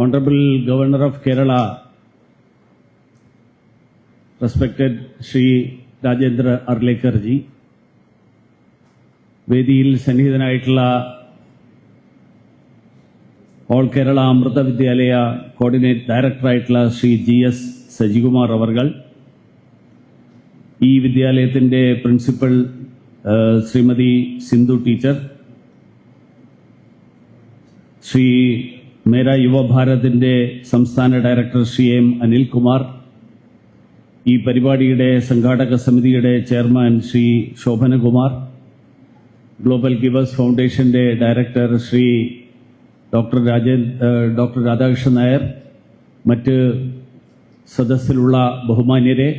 Honorable Governor of Kerala, respected Sri Rajendra Arlekar ji, വേദിയിൽ സന്നിഹിതനായിട്ടുള്ള all Kerala Amrita Vidyalaya coordinate ഡയറക്ടറായിട്ടുള്ള Shri G S Sajikumar അവർകൾ ഈ വിദ്യാലയത്തിന്റെ പ്രിൻസിപ്പൽ ശ്രീമതി സിന്ധു ടീച്ചർ ശ്രീ മേര യുവഭാരതിന്റെ സംസ്ഥാന ഡയറക്ടർ ശ്രീ എം അനിൽകുമാർ ഈ പരിപാടിയുടെ സംഘാടക സമിതിയുടെ chairman Shri Shobhanakumar global givers ഫൗണ്ടേഷന്റെ director Shri doctor Raja doctor Radhakrishnan Nair മറ്റ് സദസ്സിലുള്ള ബഹുമാന്യരെ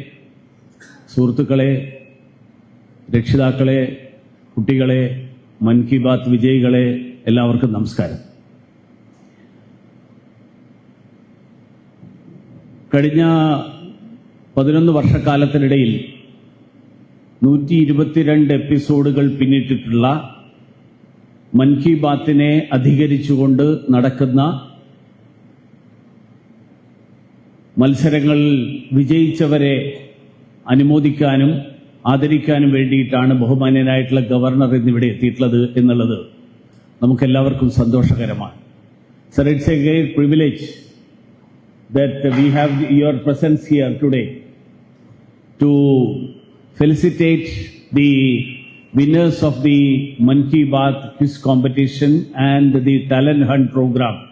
സുഹൃത്തുക്കളെ രക്ഷിതാക്കളെ കുട്ടികളെ മൻ കി ബാത്ത് വിജയികളെ എല്ലാവർക്കും നമസ്കാരം. കഴിഞ്ഞ പതിനൊന്ന് വർഷക്കാലത്തിനിടയിൽ നൂറ്റി ഇരുപത്തിരണ്ട് എപ്പിസോഡുകൾ പിന്നിട്ടിട്ടുള്ള മൻ കി ബാത്തിനെ അധികരിച്ചുകൊണ്ട് നടക്കുന്ന മത്സരങ്ങളിൽ വിജയിച്ചവരെ അനുമോദിക്കാനും ആദരിക്കാനും വേണ്ടിയിട്ടാണ് ബഹുമാന്യനായിട്ടുള്ള ഗവർണർ ഇന്നിവിടെ എത്തിയിട്ടുള്ളത് എന്നുള്ളത് നമുക്കെല്ലാവർക്കും സന്തോഷകരമാണ്. Sir it's a great privilege that we have your presence here today to felicitate the winners of the Man Ki Baat quiz competition and the talent hunt program,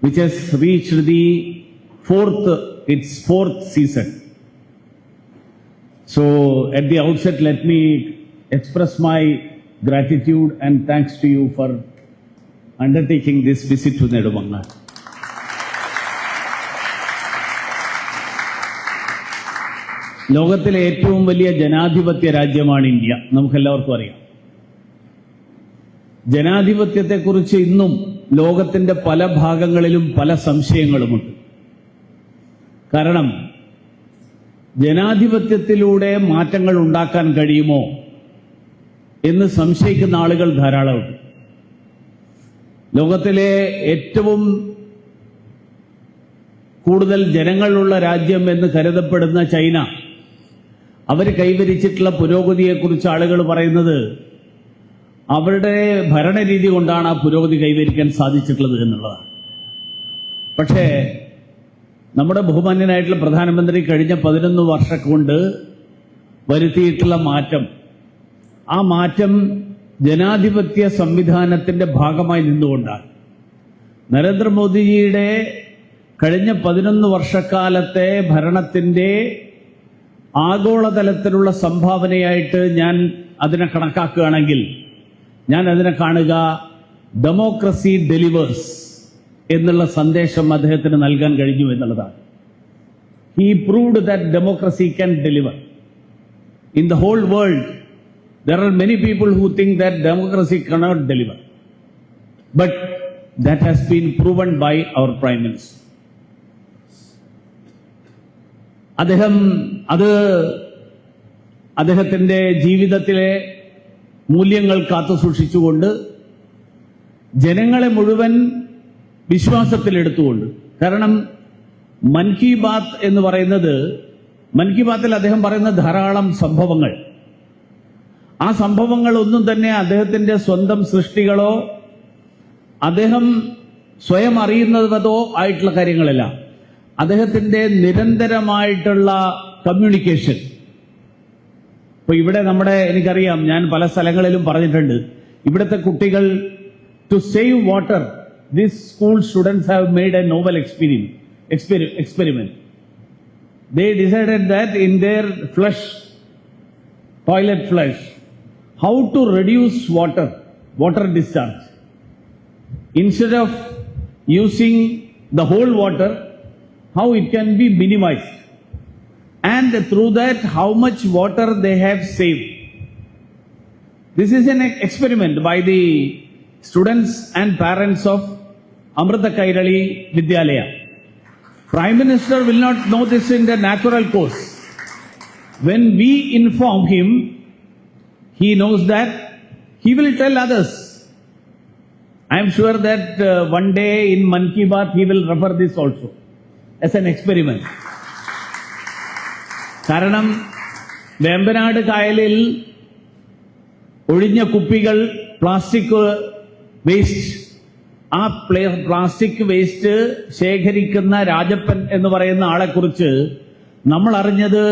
which has reached the fourth, its fourth season. So at the outset, let me express my gratitude and thanks to you for undertaking this visit to Nedumanga. ലോകത്തിലെ ഏറ്റവും വലിയ ജനാധിപത്യ രാജ്യമാണ് India. നമുക്കെല്ലാവർക്കും അറിയാം. ജനാധിപത്യത്തെക്കുറിച്ച് ഇന്നും ലോകത്തിന്റെ പല ഭാഗങ്ങളിലും പല സംശയങ്ങളുമുണ്ട്. കാരണം ജനാധിപത്യത്തിലൂടെ മാറ്റങ്ങൾ ഉണ്ടാക്കാൻ കഴിയുമോ എന്ന് സംശയിക്കുന്ന ആളുകൾ ധാരാളമുണ്ട്. ലോകത്തിലെ ഏറ്റവും കൂടുതൽ ജനങ്ങളുള്ള രാജ്യം എന്ന് കരുതപ്പെടുന്ന ചൈന അവർ കൈവരിച്ചിട്ടുള്ള പുരോഗതിയെക്കുറിച്ച് ആളുകൾ പറയുന്നത് അവരുടെ ഭരണരീതി കൊണ്ടാണ് ആ പുരോഗതി കൈവരിക്കാൻ സാധിച്ചിട്ടുള്ളത് എന്നുള്ളതാണ്. പക്ഷേ നമ്മുടെ ബഹുമാന്യനായിട്ടുള്ള പ്രധാനമന്ത്രി കഴിഞ്ഞ പതിനൊന്ന് വർഷം കൊണ്ട് വരുത്തിയിട്ടുള്ള മാറ്റം ആ മാറ്റം ജനാധിപത്യ സംവിധാനത്തിന്റെ ഭാഗമായി നിന്നുകൊണ്ടാണ്. നരേന്ദ്രമോദിജിയുടെ കഴിഞ്ഞ പതിനൊന്ന് വർഷക്കാലത്തെ ഭരണത്തിന്റെ ആഗോളതലത്തിലുള്ള സംഭാവനയായിട്ട് ഞാൻ അതിനെ കണക്കാക്കുകയാണെങ്കിൽ ഞാൻ അതിനെ കാണുക ഡെമോക്രസി ഡെലിവേഴ്സ് എന്നുള്ള സന്ദേശം അദ്ദേഹത്തിന് നൽകാൻ കഴിഞ്ഞു എന്നുള്ളതാണ്. He proved that democracy can deliver in the whole world there are many people who think that democracy cannot deliver but that has been proven by our prime minister അദ്ദേഹം അത് അദ്ദേഹത്തിന്റെ ജീവിതത്തിലെ മൂല്യങ്ങൾ കാത്തു സൂക്ഷിച്ചുകൊണ്ട് ജനങ്ങളെ മുഴുവൻ വിശ്വാസത്തിലെടുത്തുകൊണ്ട് കാരണം മൻ കി ബാത്ത് എന്ന് പറയുന്നത് മൻ കി ബാത്തിൽ അദ്ദേഹം പറയുന്ന ധാരാളം സംഭവങ്ങൾ. ആ സംഭവങ്ങൾ ഒന്നും തന്നെ അദ്ദേഹത്തിന്റെ സ്വന്തം സൃഷ്ടികളോ അദ്ദേഹം സ്വയം അറിയുന്നതോ ആയിട്ടുള്ള കാര്യങ്ങളല്ല. അദ്ദേഹത്തിന്റെ നിരന്തരമായിട്ടുള്ള കമ്മ്യൂണിക്കേഷൻ ഇപ്പൊ ഇവിടെ നമ്മുടെ എനിക്കറിയാം ഞാൻ പല സ്ഥലങ്ങളിലും പറഞ്ഞിട്ടുണ്ട്. ഇവിടുത്തെ കുട്ടികൾ to save water this school students have made a novel experience experiment they decided that in their flush toilet flush how to reduce water water discharge instead of using the whole water, how it can be minimized. And through that, how much water they have saved. This is an experiment by the students and parents of Amrita Kairali Vidyalaya. Prime Minister will not know this in the natural course. When we inform him, he knows that he will tell others. I am sure that uh, one day in Man Ki Baat he will refer this also as an experiment. കാരണം വേമ്പനാട് കായലിൽ ഒഴിഞ്ഞ കുപ്പികൾ plastic waste ആ പ്ലേ- plastic waste ശേഖരിക്കുന്ന രാജപ്പൻ എന്ന് പറയുന്ന ആളെക്കുറിച്ച് നമ്മൾ അറിഞ്ഞത്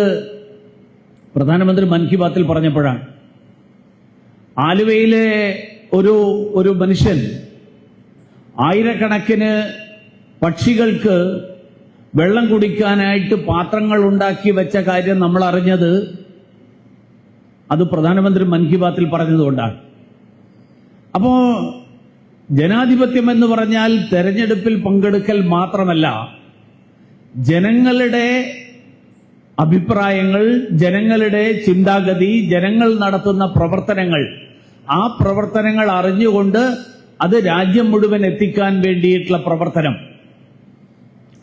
പ്രധാനമന്ത്രി മൻ കി ബാത്തിൽ പറഞ്ഞപ്പോഴാണ് ആലുവയിലെ ഒരു ഒരു മനുഷ്യൻ ആയിരക്കണക്കിന് പക്ഷികൾക്ക് വെള്ളം കുടിക്കാനായിട്ട് പാത്രങ്ങൾ ഉണ്ടാക്കി വെച്ച കാര്യം നമ്മൾ അറിഞ്ഞത് അത് പ്രധാനമന്ത്രി മൻ കി ബാത്തിൽ പറഞ്ഞതുകൊണ്ടാണ് അപ്പോ ജനാധിപത്യം എന്ന് പറഞ്ഞാൽ തെരഞ്ഞെടുപ്പിൽ പങ്കെടുക്കൽ മാത്രമല്ല ജനങ്ങളുടെ അഭിപ്രായങ്ങൾ ജനങ്ങളുടെ ചിന്താഗതി ജനങ്ങൾ നടത്തുന്ന പ്രവർത്തനങ്ങൾ ആ പ്രവർത്തനങ്ങൾ അറിഞ്ഞുകൊണ്ട് അത് രാജ്യം മുഴുവൻ എത്തിക്കാൻ വേണ്ടിയിട്ടുള്ള പ്രവർത്തനം.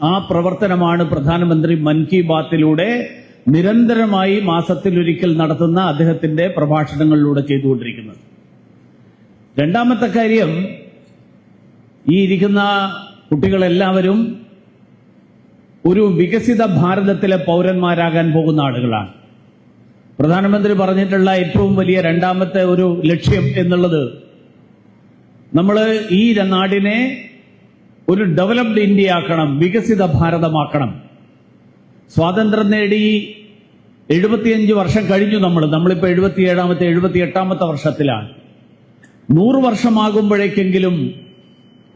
ആ പ്രവർത്തനമാണ് പ്രധാനമന്ത്രി മൻ കി ബാത്തിലൂടെ നിരന്തരമായി മാസത്തിലൊരിക്കൽ നടത്തുന്ന അദ്ദേഹത്തിന്റെ പ്രഭാഷണങ്ങളിലൂടെ ചെയ്തുകൊണ്ടിരിക്കുന്നത്. രണ്ടാമത്തെ കാര്യം ഈ ഇരിക്കുന്ന കുട്ടികളെല്ലാവരും ഒരു വികസിത ഭാരതത്തിലെ പൗരന്മാരാകാൻ പോകുന്ന ആളുകളാണ്. പ്രധാനമന്ത്രി പറഞ്ഞിട്ടുള്ള ഏറ്റവും വലിയ രണ്ടാമത്തെ ഒരു ലക്ഷ്യം എന്നുള്ളത് നമ്മൾ ഈ നാടിനെ ഒരു ഡെവലപ്ഡ് ഇന്ത്യ ആക്കണം വികസിത ഭാരതമാക്കണം. സ്വാതന്ത്ര്യം നേടി എഴുപത്തിയഞ്ച് വർഷം കഴിഞ്ഞു നമ്മൾ. നമ്മളിപ്പോ എഴുപത്തിയേഴാമത്തെ എഴുപത്തി എട്ടാമത്തെ വർഷത്തിലാണ്. നൂറ് വർഷമാകുമ്പോഴേക്കെങ്കിലും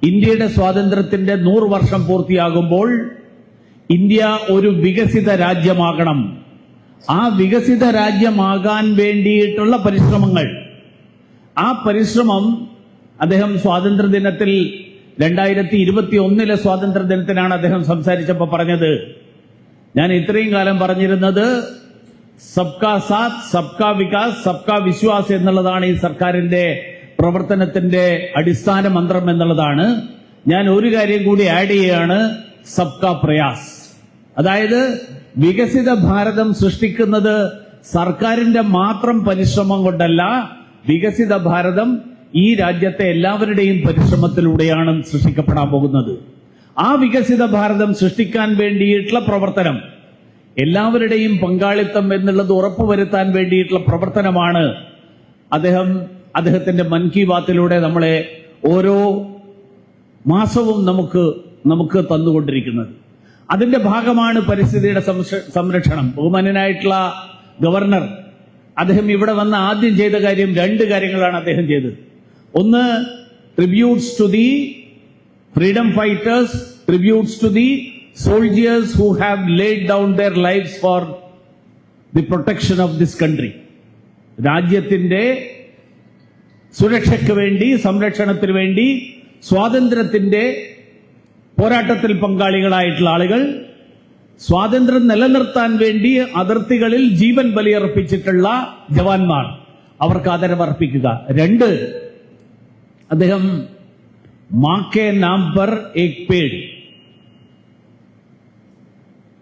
ഇന്ത്യയുടെ സ്വാതന്ത്ര്യത്തിന്റെ നൂറ് വർഷം പൂർത്തിയാകുമ്പോൾ ഇന്ത്യ ഒരു വികസിത രാജ്യമാകണം. ആ വികസിത രാജ്യമാകാൻ വേണ്ടിയിട്ടുള്ള പരിശ്രമങ്ങൾ. ആ പരിശ്രമം അദ്ദേഹം സ്വാതന്ത്ര്യ ദിനത്തിൽ രണ്ടായിരത്തി ഇരുപത്തി ഒന്നിലെ സ്വാതന്ത്ര്യ ദിനത്തിനാണ് അദ്ദേഹം സംസാരിച്ചപ്പോൾ പറഞ്ഞത്. ഞാൻ ഇത്രയും കാലം പറഞ്ഞിരുന്നത് സബ്കാ സാത്ത് സബ്കാ വികാസ് സബ്കാ വിശ്വാസ് എന്നുള്ളതാണ് ഈ സർക്കാരിന്റെ പ്രവർത്തനത്തിന്റെ അടിസ്ഥാന മന്ത്രം എന്നുള്ളതാണ്. ഞാൻ ഒരു കാര്യം കൂടി ആഡ് ചെയ്യുകയാണ് സബ്കാ പ്രയാസ്. അതായത് വികസിത ഭാരതം സൃഷ്ടിക്കുന്നത് സർക്കാരിന്റെ മാത്രം പരിശ്രമം കൊണ്ടല്ല വികസിത ഭാരതം ഈ രാജ്യത്തെ എല്ലാവരുടെയും പരിശ്രമത്തിലൂടെയാണ് സൃഷ്ടിക്കപ്പെടാൻ പോകുന്നത്. ആ വികസിത ഭാരതം സൃഷ്ടിക്കാൻ വേണ്ടിയിട്ടുള്ള പ്രവർത്തനം എല്ലാവരുടെയും പങ്കാളിത്തം എന്നുള്ളത് ഉറപ്പുവരുത്താൻ വേണ്ടിയിട്ടുള്ള പ്രവർത്തനമാണ് അദ്ദേഹം അദ്ദേഹത്തിന്റെ മൻ കി ബാത്തിലൂടെ നമ്മളെ ഓരോ മാസവും നമുക്ക് നമുക്ക് തന്നുകൊണ്ടിരിക്കുന്നത്. അതിന്റെ ഭാഗമാണ് പരിസ്ഥിതിയുടെ സംരക്ഷണം. ബഹുമാനനായിട്ടുള്ള ഗവർണർ അദ്ദേഹം ഇവിടെ വന്ന് ആദ്യം ചെയ്ത കാര്യം രണ്ട് കാര്യങ്ങളാണ് അദ്ദേഹം ചെയ്തത്. ഒന്ന് tributes to the freedom fighters tributes to the soldiers who have laid down their life for the protection of this country രാജ്യത്തിന്റെ സുരക്ഷയ്ക്ക് വേണ്ടി സംരക്ഷണത്തിന് വേണ്ടി സ്വാതന്ത്ര്യത്തിന്റെ പോരാട്ടത്തിൽ പങ്കാളികളായിട്ടുള്ള ആളുകൾ സ്വാതന്ത്ര്യം നിലനിർത്താൻ വേണ്ടി അതിർത്തികളിൽ ജീവൻ ബലിയർപ്പിച്ചിട്ടുള്ള ജവാന്മാർ അവർക്ക് ആദരവർപ്പിക്കുക. രണ്ട് അദ്ദേഹം മാക്കേ നാം പർ ഏക് പേഡ്.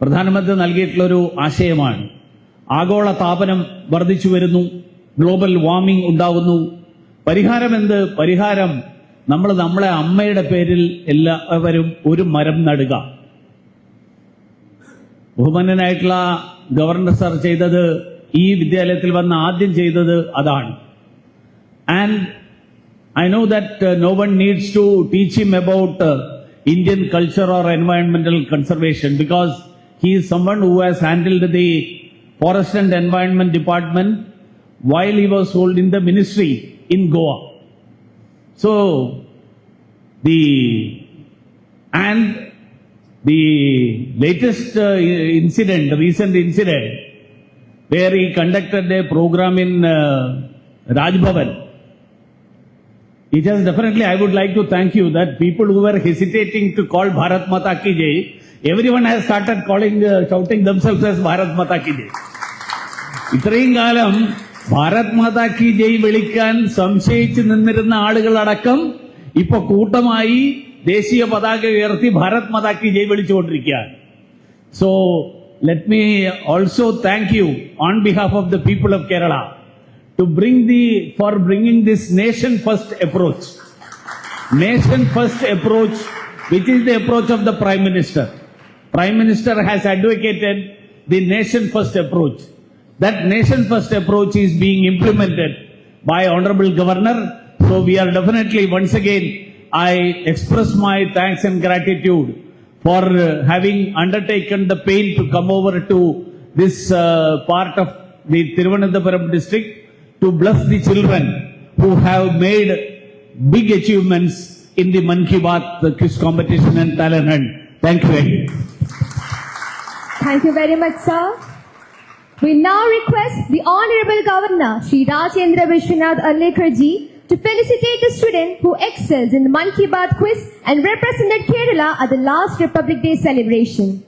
പ്രധാനമന്ത്രി നൽകിയിട്ടുള്ള ഒരു ആശയമാണ്. ആഗോള താപനം വർദ്ധിച്ചു വരുന്നു ഗ്ലോബൽ വാർമിംഗ് ഉണ്ടാകുന്നു പരിഹാരം എന്ത്? പരിഹാരം നമ്മൾ നമ്മളെ അമ്മയുടെ പേരിൽ എല്ലാവരും ഒരു മരം നടുക. ബഹുമാനനായിട്ടുള്ള ഗവർണർ സാർ ചെയ്തത് ഈ വിദ്യാലയത്തിൽ വന്ന് ആദ്യം ചെയ്തത് അതാണ്. And I know that uh, no one needs to teach him about uh, Indian culture or environmental conservation because he is someone who has handled the Forest and Environment Department while he was holding the ministry in Goa. So, the and the latest uh, incident, recent incident, where he conducted a program in uh, Bhavan. It has definitely, I would like to thank you that people who were hesitating to call Bharat Mata Ki Jai, everyone has started calling, uh, shouting themselves as Bharat Mata Ki Jai. ഇത്രയും കാലം ഭാരത് മാതാ കി ജയ് വിളിക്കാൻ സംശയിച്ചു നിന്നിരുന്ന ആളുകളടക്കം ഇപ്പൊ കൂട്ടമായി ദേശീയ പതാക ഉയർത്തി ഭാരത് മാതാ കി ജയ് വിളിച്ചുകൊണ്ടിരിക്കുകയാണ് so let me also thank you on behalf of the people of Kerala to bring the for bringing this nation first approach nation first approach, which is the approach of the Prime Minister. Prime Minister has advocated the nation first approach. That nation first approach is being implemented by Honorable Governor. So we are definitely, once again, I express my thanks and gratitude for uh, having undertaken the pain to come over to this uh, part of the Thiruvananthapuram district to bless the children who have made big achievements in the Man Ki quiz competition and talent hunt. Thank you very much. Thank you very much, sir. We now request the Honorable Governor, Sri Rajendra Vishwanath Arlekarji, to felicitate the student who excels in the Man Ki quiz and represented Kerala at the last Republic Day celebration.